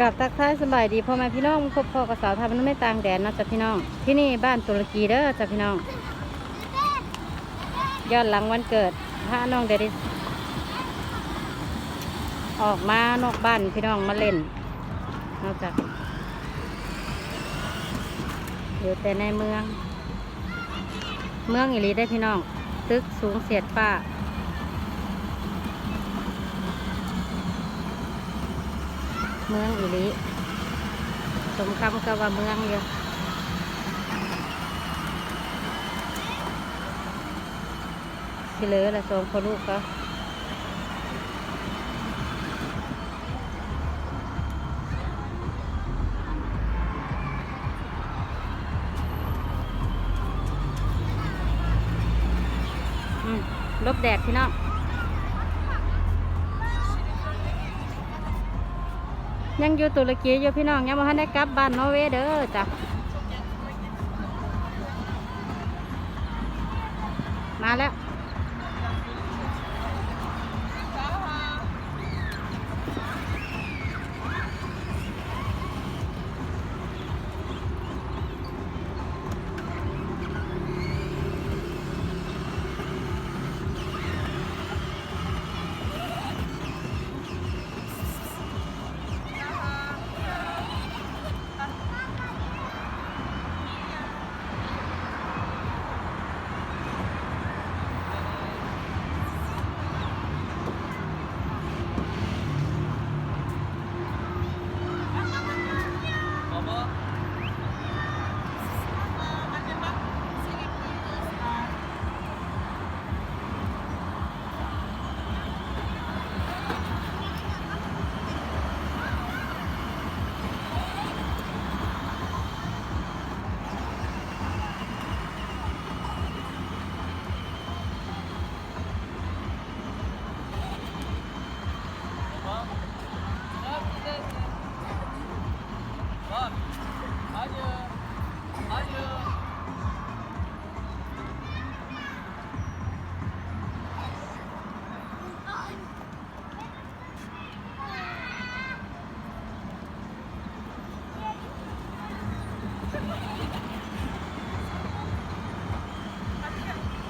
กับทักทายสบายดีพ่อแม่พี่น้องพบพ่อกับสาวทยมันไม่ต่างแดนนะจ้ะพี่น้อง ที่นี่บ้านตุรกีเด้อจ้ะพี่น้องย้อนหลังวันเกิดพระน้องเดริสออกมานอกบ้านพี่น้องมาเล่นนอกจากอยู่แต่ในเมือง เมืองอิลีได้พี่น้อง ตึกสูงเสียดฟ้า เมืองอิลิสมคำกับว่าเมืองอยู่ที่เลือละสองคนลูกก็อืมลบแดดพี่น้อง ยังอยู่ตุรกีอยู่พี่น้องยังบ่ทันได้กลับบ้านนอร์เวย์เด้อจ้ะมาแล้ว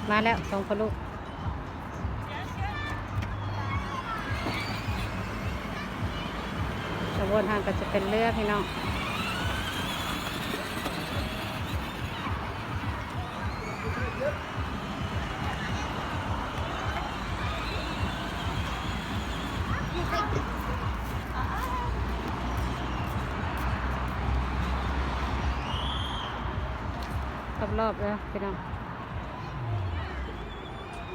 มาแล้วสองคนลูกขบวนทางก็จะเป็นเรือพี่น้องรอบๆเลยพี่น้อง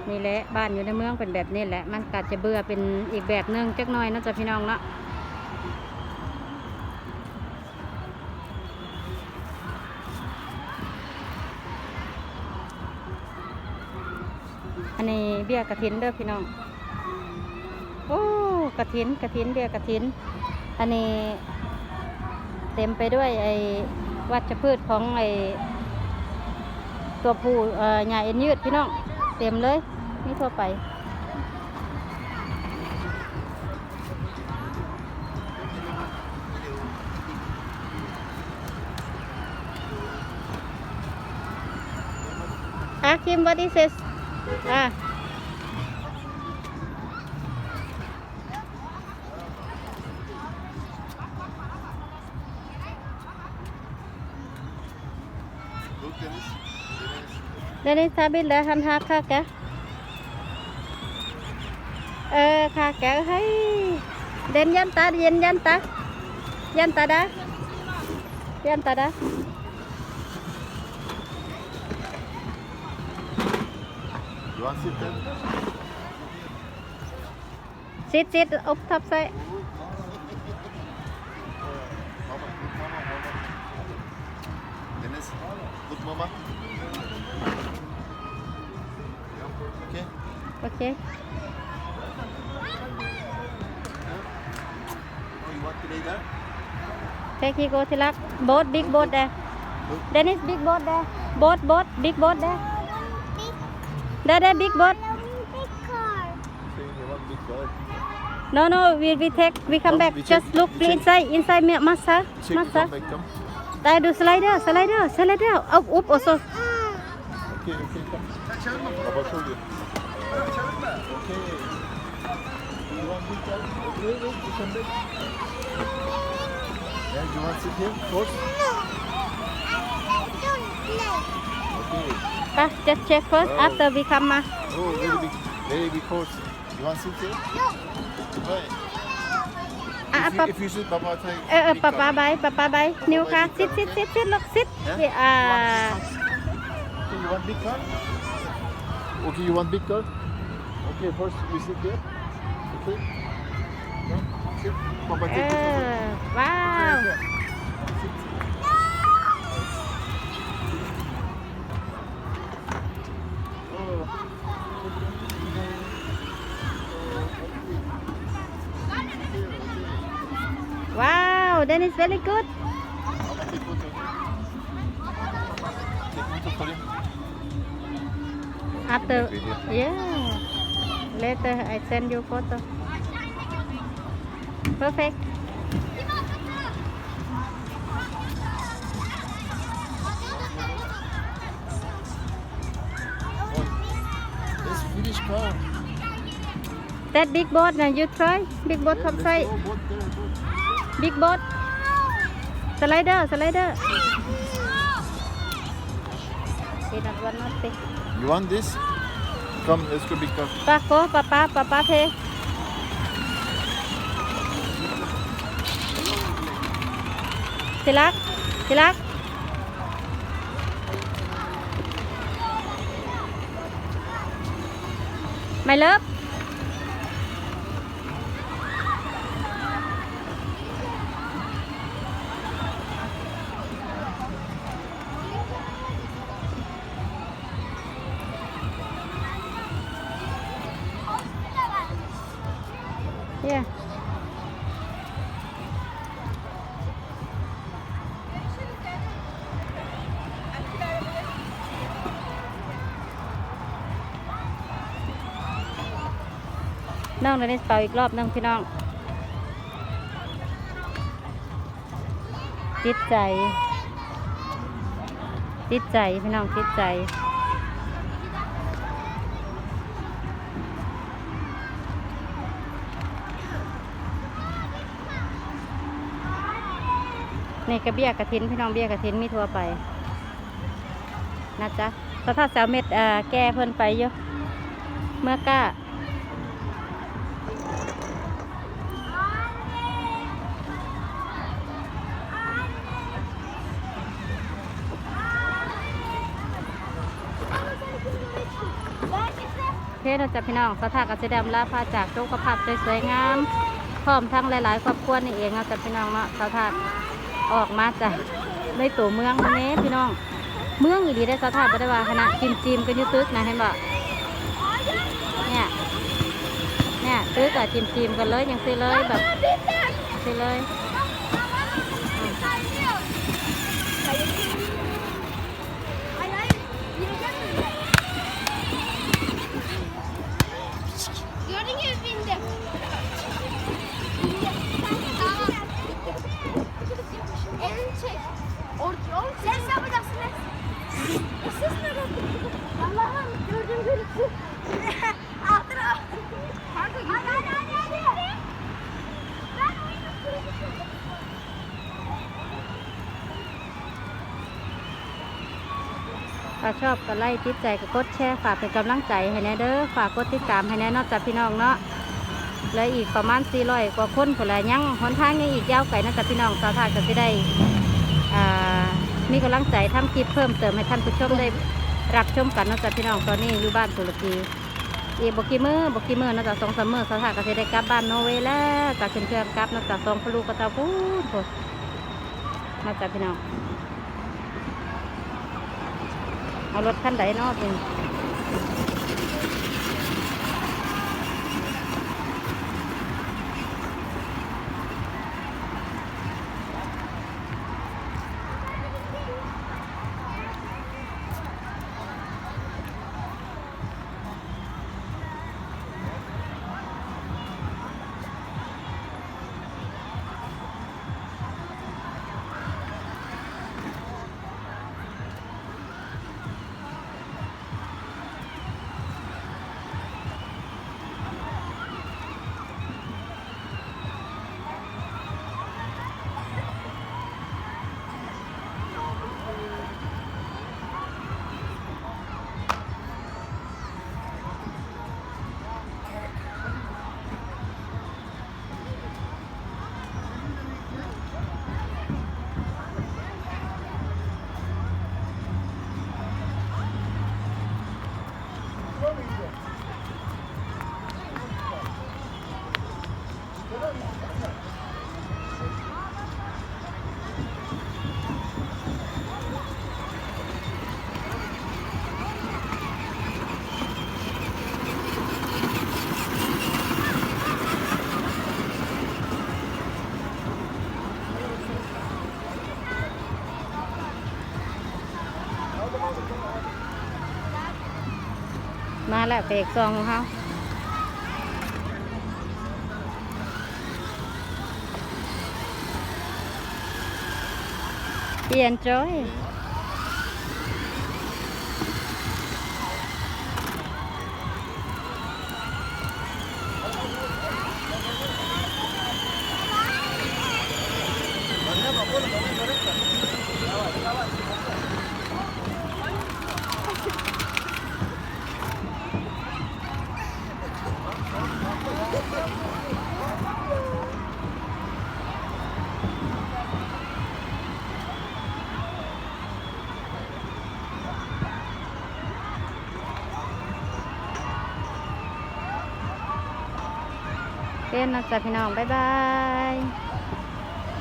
นี่แหละบ้านอยู่ในเมืองเป็นแบบนี้แหละ มันก็จะเบื่อเป็นอีกแบบนึงจักหน่อยเนาะจ๊ะพี่น้องเนาะอันนี้เบี้ยกระถินเด้อพี่น้องโอ้กระถินกระถินเบี้ยกระถิน อันนี้เต็มไปด้วยไอ้วัชพืชของไอ้ตัวผู้เอ่อใหญ่เอ็นยืดพี่น้อง เต็มเลยนี่ทั่วไปอะคิม what is this อ่ đến ta biết là tabilahan ha ka cả, Ờ ka cả, hay. Đến dân ta, đến dân ta. Dân ta đó, Dân ta đó, Sit sit up top side. Deniz, look mama. Okay. Okay, you go, Tilak. Boat, big boat there. Dennis, big boat there. Boat, boat, big boat there. There, there, big boat. No, no, we, we take, we come back. Just look inside, inside, massa, massa. I do slider, slider, slider. Up, up, also. Okay, okay, come. I will show you. Okay. You want to tell? Wait, wait, you come back. Yeah, you want to sit here first? No. Okay. First, just check first oh. after we come. Uh. Oh, very big, very big horse. You want to sit here? No. Why? Ah, if you, if you sit, Papa, take. Uh, uh, Papa, bye, Papa, bye. New car, sit, sit, sit, sit, look, sit. Yeah. yeah. Uh, you want big car? Okay, you want big car? Okay, first we sit here. Okay. Eh, wow. Wow, then it's very good. After, yeah. Later I send you photo. Perfect. Let's finish car. that big boat now you try? Big boat come try. go, boat there, boat. big boat. Slider slider. Peanut one not big You want this? Komm, es. Papa, papa, papa, te. Tilak, Tilak. My love. น้องเราได้เป่าอีกรอบหนึงพี่น้องจิตใจจิตใจพี่น้องจิตใจนี่กระเบี้ยกระถินพี่น้องเบี้ยกระถินมีทั่วไปนะจ๊ะสถาสาวเม็ดแก้เพิ่นไปเยอะเมื่อก้า เพศเราจะพี่น้องสถานกสิดำลาพาจากโชคภาพสวยๆงามพร้อมทั้งหลายๆครอบครัวนี่เองเราจะพี่น้องเนาะสถาออกมาจากในตัวเมืองนี้พี่น้อง เมืองอีดีได้สถาบ่ได้ว่าคณะจิมจิมกันยุตึกนะเห็นบ่เนี่ยเนี่ยตึกอะจิมจิมกันเลยยังสิเลยแบบสิเลย Gördün mü bindim? Elini çek. Orta, oğlum sen ne yapacaksın? Siz ne Allah'ım gördüm görüntü. ถ้าชอบก็ไล่ติดใจก็กดแชร์ฝากเป็นกำลังใจให้แน่เด้อฝากกดติดตามให้แน่นอกจากพี่น้องเนาะเหลืออีกประมาณ400กว่าคนผลยังหนทางยังอีกยาวไกลนะจ๊ะพี่น้องสาวทาก็จะได้มีกำลังใจทำคลิปเพิ่มเติมให้ท่านผู้ชมได้รับชมกันนาะจ๊ะพี่น้องตอนนี้อยู่บ้านตุรกีอีบกี่มือบกี่มือเนาะจ๊ะสองสามมือสาวทาก็จะได้กลับบ้านโนอร์เวย์แล้วจากเพื่อนๆกลับนาะจ๊ะสองพลูกก็ตาพูดโพดเนาะจ๊ะพี่น้อง เอารถคันไหนเนาะเอง มาแล้วเปรกซองของเขาเปลี่ยนจอย นนะจ๊ะพี่น้อง บ๊ายบาย